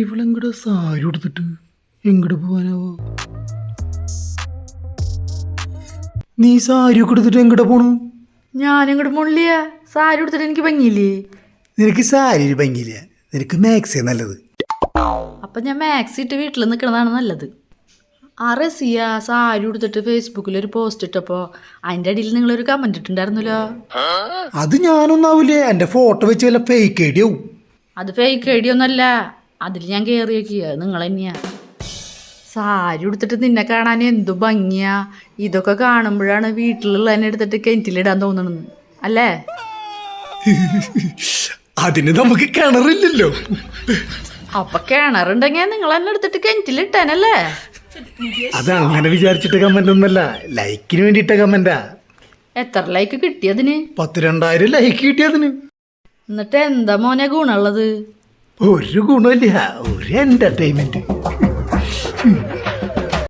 ഇവളെങ്ങടെ സാരി കൊടുത്തിട്ട് എങ്ങോട്ട് പോവാനാവോ? നീ സാരി ഒക്കെ എടുത്തിട്ട് എങ്ങോട്ട് പോണു? ഞാനിങ്ങോട്ട് മുള്ളിയ? സാരി കൊടുത്തിട്ട് എനിക്ക് ഭംഗിയില്ലേ? നിനക്ക് സാരി ഒരു ഭംഗിയില്ല. നിനക്ക് മാക്സേ നല്ലത്. അപ്പൊ ഞാൻ മാക്സി ഇട്ട് വീട്ടിൽ നിൽക്കുന്നതാണ് നല്ലത്. ആ റസിയ സാരി ഉടുത്തിട്ട് ഫേസ്ബുക്കിൽ ഒരു പോസ്റ്റ് ഇട്ടപ്പോ അതിന്റെ അടിയിൽ നിങ്ങൾ ഒരു കമന്റ് ഇട്ടുണ്ടായിരുന്നല്ലോ അത് ഞാനൊന്നാവൂലേ. എന്റെ ഫോട്ടോ വെച്ച് വല്ല ഫേക്ക് ഐഡിയ ആവും. അത് ഫേക്ക് ഐഡിയ ഒന്നല്ല. അതിൽ ഞാൻ കയറി നോക്കിയ നിങ്ങൾ തന്നെയാ സാരി ഉടുത്തിട്ട് നിന്നെ കാണാൻ എന്തു ഭംഗിയാ. ഇതൊക്കെ കാണുമ്പോഴാണ് വീട്ടിലുള്ളതിനെ എടുത്തിട്ട് കിണറ്റിലിടാൻ തോന്നണെന്ന് അല്ലേ? അതിന് നമുക്ക് കിണറില്ലല്ലോ. അപ്പൊ കിണറുണ്ടെങ്കിൽ നിങ്ങൾ എന്നെ എടുത്തിട്ട് കിണറ്റിലിട്ടേനല്ലേ അത് അങ്ങനെ വിചാരിച്ചിട്ട് കമന്റ് ഒന്നല്ല ലൈക്കിന് വേണ്ടിയിട്ട കമന്റാ എത്ര ലൈക്ക് കിട്ടിയതിന് പത്ത് രണ്ടായിരം ലൈക്ക് കിട്ടിയതിന് എന്നിട്ട് എന്താ മോനെ ഗുണമുള്ളത്? ഒരു ഗുണമില്ല ഒരു എന്റർടൈൻമെന്റ്